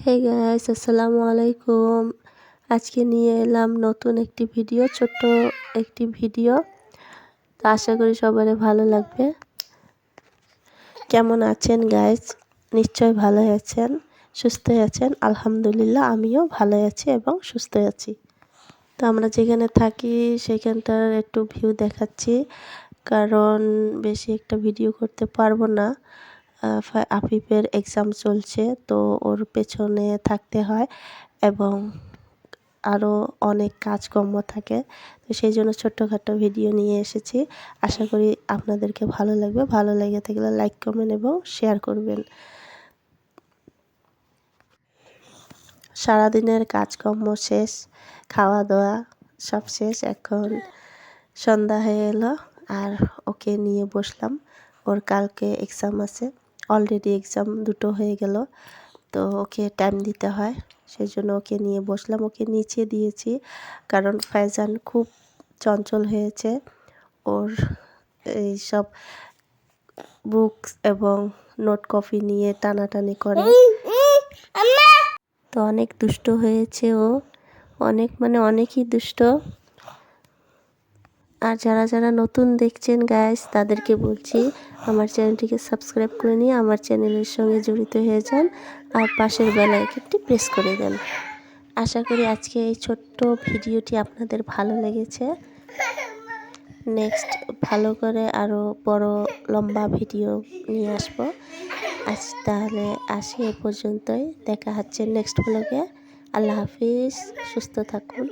Hey guys আসসালামু আলাইকুম আজকে নিয়ে এলাম নতুন একটি ভিডিও ছোট্ট একটি ভিডিও তো আশা করি সবার ভালো লাগবে। কেমন আছেন গাইস নিশ্চয় ভালো আছেন সুস্থ আছেন। আলহামদুলিল্লাহ, আমিও ভালো আছি এবং সুস্থ আছি। তো আমরা যেখানে থাকি, সেখানটার একটু ভিউ দেখাচ্ছি। কারণ বেশি একটা ভিডিও করতে পারব না। আফিফের এক্সাম চলছে, তো ওর পেছনে থাকতে হয় এবং আরও অনেক কাজকর্ম থাকে। তো সেই জন্য ছোট্টখাটো ভিডিও নিয়ে এসেছি। আশা করি আপনাদেরকে ভালো লাগবে। ভালো লেগে থাকলে লাইক কমেন্ট এবং শেয়ার করবেন। সারাদিনের কাজকর্ম শেষ খাওয়া দাওয়া সব শেষ, এখন সন্ধ্যা হয়ে এলো, আর ওকে নিয়ে বসলাম। ওর কালকে এক্সাম আছে। অলরেডি এক্সাম দুটো হয়ে গেল। তো ওকে টাইম দিতে হয়। সেই জন্য ওকে নিয়ে বসলাম। ওকে নিচে দিয়েছি। কারণ ফাইজান খুব চঞ্চল হয়েছে। ওর এই সব বুকস এবং নোট কপি নিয়ে টানাটানি করে। তো অনেক দুষ্ট হয়েছে ও। অনেক মানে অনেকই দুষ্ট। আর যারা যারা নতুন দেখছেন গাইস তাদেরকে বলছি, আমার চ্যানেলটিকে সাবস্ক্রাইব করে নিয়ে আমার চ্যানেলের সঙ্গে জড়িত হয়ে যান আর পাশের বেলাইকনটি প্রেস করে দেন। আশা করি আজকে এই ছোট্ট ভিডিওটি আপনাদের ভালো লেগেছে। নেক্সট ভালো করে আরও বড় লম্বা ভিডিও নিয়ে আসব। আজ তাহলে আসি এ পর্যন্তই। দেখা হচ্ছে নেক্সট ব্লগে আল্লাহ হাফিজ, সুস্থ থাকুন।